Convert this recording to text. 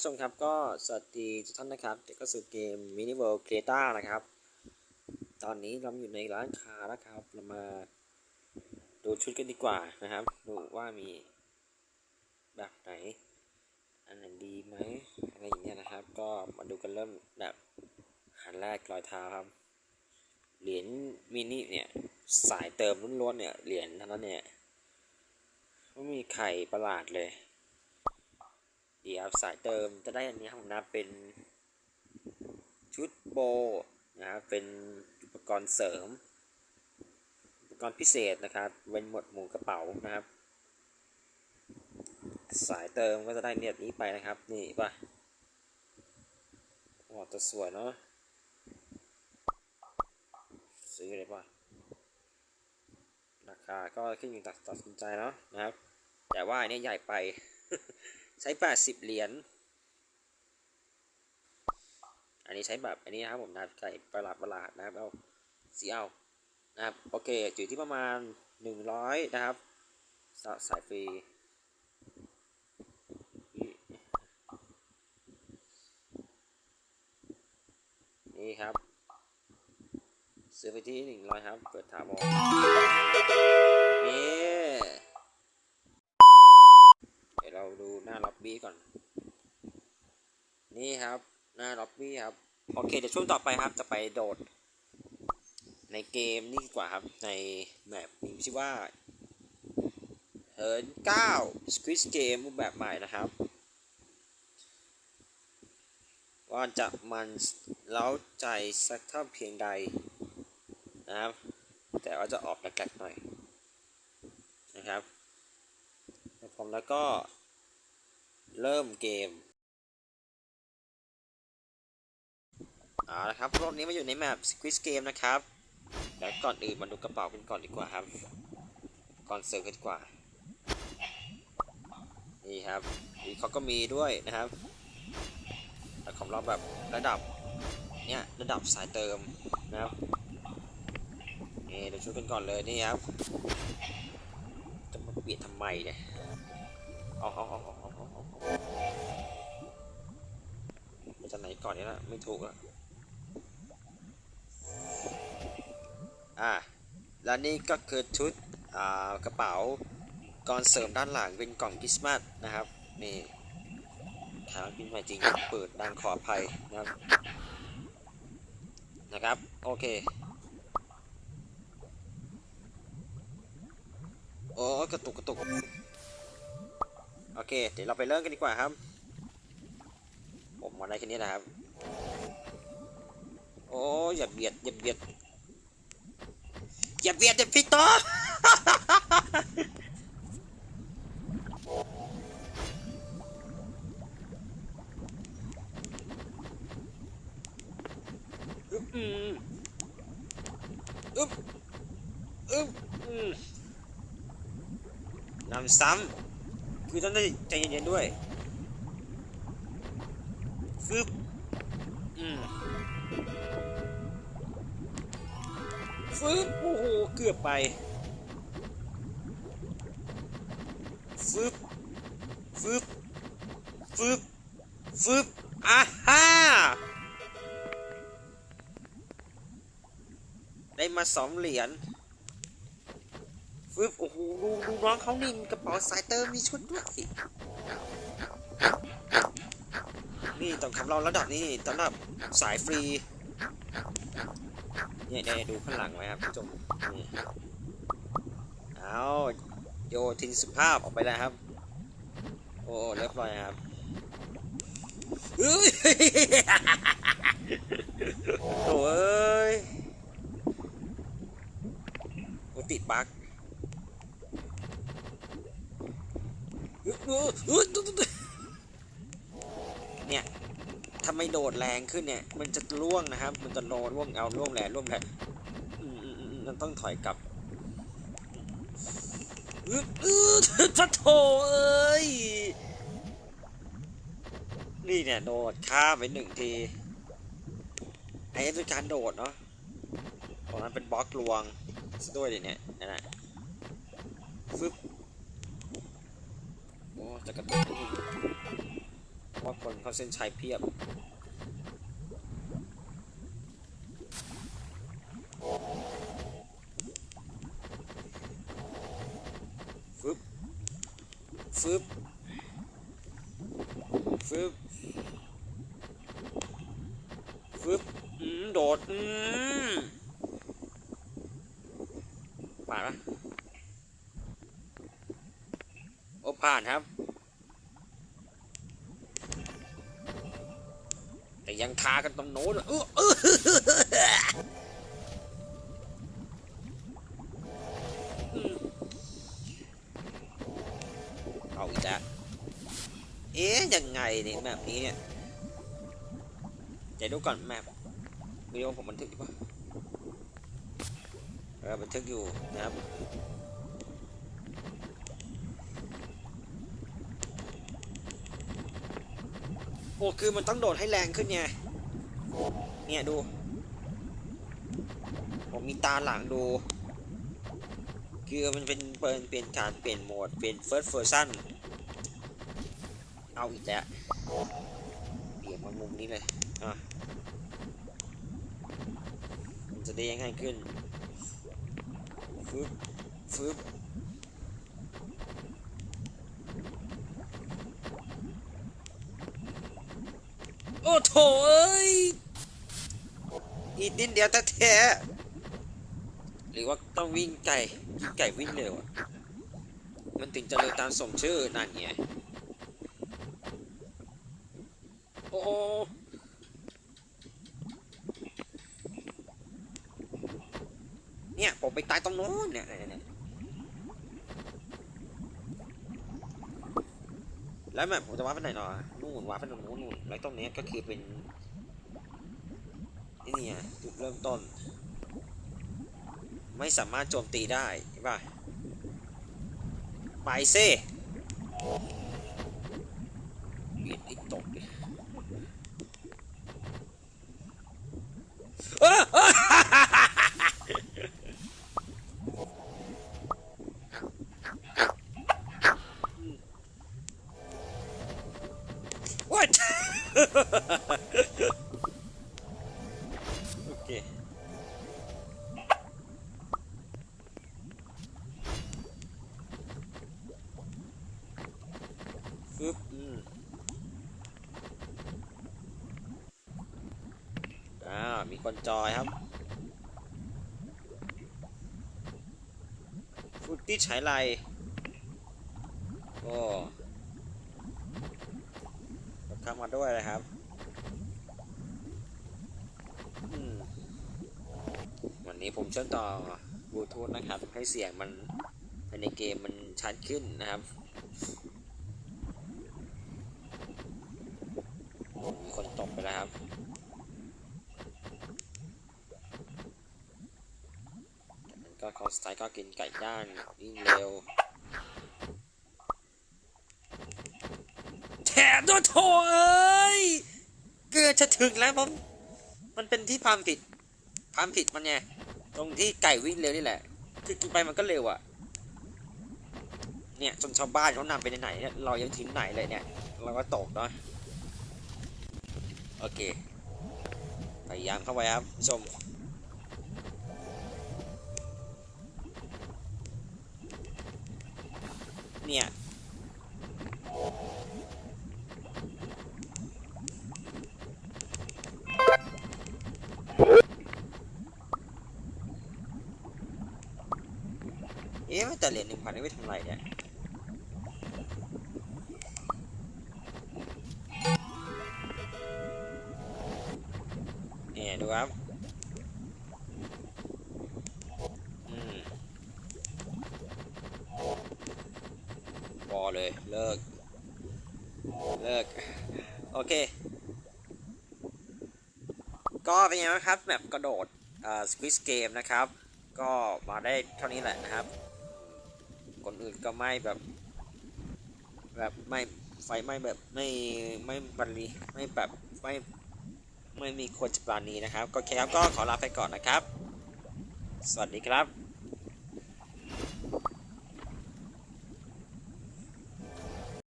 ผู้ชมครับก็สวัสดีทุกท่านนะครับเด็กก็สู่เกม Mini World Creator นะครับ ตอนนี้เราอยู่ในร้านค้านะครับ เรามาดูชุดกันดีกว่านะครับ ดูว่ามีแบบไหน อันไหนดีไหมอะไรอย่างเงี้ยนะครับ ก็มาดูกันเริ่มแบบหันแรกรอยเท้าครับ เหรียญมินิเนี่ยสายเติมล้วนๆเนี่ยเหรียญเท่านั้นเนี่ยไม่มีไข่ประหลาดเลย เดี๋ยวสายเติมจะได้อันนี้ครับผมนะเป็นชุดโบนะครับเป็นอุปกรณ์เสริม อุปกรณ์พิเศษนะครับเป็นหมวดหมู่กระเป๋านะครับ สายเติมก็จะได้เนี่ยนี้ไปนะครับนี่ป่ะโอ้ตัวสวยเนาะซื้อเลยป่ะราคาก็ขึ้นอยู่กับตัดสินใจเนาะนะครับ แต่ว่าอันนี้ใหญ่ไป ใช้80เหรียญ อันนี้ใช้แบบอันนี้นะครับผมนะไก่ประหลาดประหลาดนะครับเอาสีเอานะครับโอเคอยู่ที่ประมาณ100นะครับสาสายฟรีนี่ครับ ซื้อไปที่100ครับ เปิดถามอนี่ เดี๋ยวเราดูหน้าล็อ บี้ก่อน นี่ครับ หน้าล็อบบี้ครับ โอเค เดี๋ยวช่วงต่อไปครับ จะไปโดด ในเกมนี่กว่าครับ ในแมปมีชื่อว่าเฮิร์น9 Squid Game รูปแบบใหม่นะครับว่าจะมันเล้าใจสักเท่าเพียงใดนะครับ แต่ว่าจะออกแปลกๆหน่อยนะครับพร้อมแล้วก็ เริ่มเกมเอาละครับรอบนี้มาอยู่ในแมป Squid Game นะครับแล้วก่อนอื่นมาดูกระเป๋ากันก่อนดีกว่าครับ ก่อนเสริมกันดีกว่า นี่ครับนี่เขาก็มีด้วยนะครับแต่ของเราแบบระดับ เนี่ยระดับสายเติมนะครับนี่เดี๋ยวช่วยกันก่อนเลยนี่ครับ จะมาเปลี่ยนทำไมเนี่ยเอาเอาเอา มาจากไหนก่อนเนี่ยนะไม่ถูกอะอะแล้วนี่ก็คือชุดอ่ากระเป๋ากอนเสริมด้านหลังเป็นกล่องคริสต์มาสนะครับนี่ทางพิมพ์ใหม่จริงเปิดดังขออภัยนะครับนะครับโอเคโอ้กระตุกกระตุก โอเค เดี๋ยวเราไปเริ่มกันดีกว่าครับ ผมมาได้แค่นี้นะครับ โอ้ยอย่าเบียดอย่าเบียดอย่าเบียดอย่าพิกต่ออึ๊บอืมอึ๊บอึ๊บอืมนำซ้ำ คือต้องได้ใจเย็นๆด้วยฟึบอืมฟึบโอ้โห เกือบไปฟึบฟึบฟึบฟึบอ่าฮ่าได้มาสองเหรียญ ฟึบโอ้โหดูดูน้องเขานี่กระเป๋าสายเติมมีชุดด้วย นี่ต้องของเราระดับนี้สำหรับสายฟรีเนี่ยได้ดูข้างหลังไว้ครับผู้ชมนี่เอาโยทินสุภาพออกไปแล้วครับ โอ้เรียบร้อยครับเฮ้ยโอ้ยติดบั๊ก เนี่ยถ้าไม่โดดแรงขึ้นเนี่ย มันจะล่วงนะครับ มันจะโดนล่วงเอาล่วงแหล่ล่วงแหล่อืมอืมอืมมันต้องถอยกลับอื้ออื้อจะโถเอ้ย นี่เนี่ยโดดข้ามไปหนึ่งทีไอ้เป็นการโดดเนาะตรงนั้นเป็นบล็อกลวงซะด้วยดิเนี่ยนั่นแหละฟึบ จะกระตุกนิดนึงเพราะว่าคนเข้าเส้นชัยเพียบฟึบฟึบฟึบฟึบโดดผ่านปะโอ้ผ่านครับ แต่ ยังคากันตรงโน้นอะเออเอออือาอีกแล้วเอ๊ะยังไงเนี่ยแบบนี้เนี่ยเดี๋ยวดูก่อนแมปวิดีโอผมบันทึกดีป่ะเออบันทึกอยู่นะครับ โอ้คือมันต้องโดดให้แรงขึ้นไงเนี่ยดูผมมีตาหลังดู คือมันเป็นเปลี่ยนเปลี่ยนการเปลี่ยนโหมดเป็น first version เอาอีกแล้วเปลี่ยนมามุมนี้เลยอะมันจะได้ยังไงขึ้นฟึบฟึบ อ้โถเอ้ย อีกนิดเดียวแท้ๆหรือว่าต้องวิ่งไก่วิ่งไก่วิ่งเร็วอะมันถึงจะเร็วตามสมชื่อนั่นไงโอ้โหเนี่ย ผมไปตายตรงโน้นเนี่ยเนี่ยเนี่ย แล้วแบบผมจะวาร์ปไปไหนหนอนู่นวาร์ปไปตรงนู้นนู่นแล้วตรงเนี้ยก็คือเป็นนี่ไงจุดเริ่มต้น ไม่สามารถโจมตีได้ใช่ป่ะไปซิเบียดไอ้ตกดิอ้า ว้ายโอเคฟึบอืมอ่ามีคนจอยครับฟุตตี้ใช้ไรโอ้ เข้ามาด้วยนะครับวันนี้ผมเชื่อมต่อบลูทูธนะครับ ให้เสียงมันในเกมมันชัดขึ้นนะครับมีคนตกไปแล้วครับก็คอสไตล์ก็กินไก่ย่างวิ่งเร็ว แถมด้วยโถเอ้ย เกือบจะถึงแล้วผม มันเป็นที่ความผิด ความผิดมันไงตรงที่ไก่วิ่งเร็วนี่แหละ คือกินไปมันก็เร็วอะ่ะ เนี่ยจนชาวบ้านเขานำไปไหนๆเนี่ยเรายังถึงไหนเลยเนี่ย เราก็ตกเนาะ โอเค พยายามเข้าไปครับผู้ชมเนี่ย เอ๊ะแต่เหรียญหนึ่งพันนี่ไม่ทำไรเนี่ยเนี่ยดูครับอืมพอเลย เลิก เลิก โอเค ก็เป็นยังไงบ้างครับแบบกระโดดอ่าสควิสเกมนะครับ ก็มาได้เท่านี้แหละนะครับ อื่นก็ไม่แบบ แบบไม่ไฟไม่แบบไม่ไม่บรรลีไม่แบบไม่ไม่มีคนจะปราณีนะครับ ก็แค่ครับก็ขอลาไปก่อนนะครับ สวัสดีครับ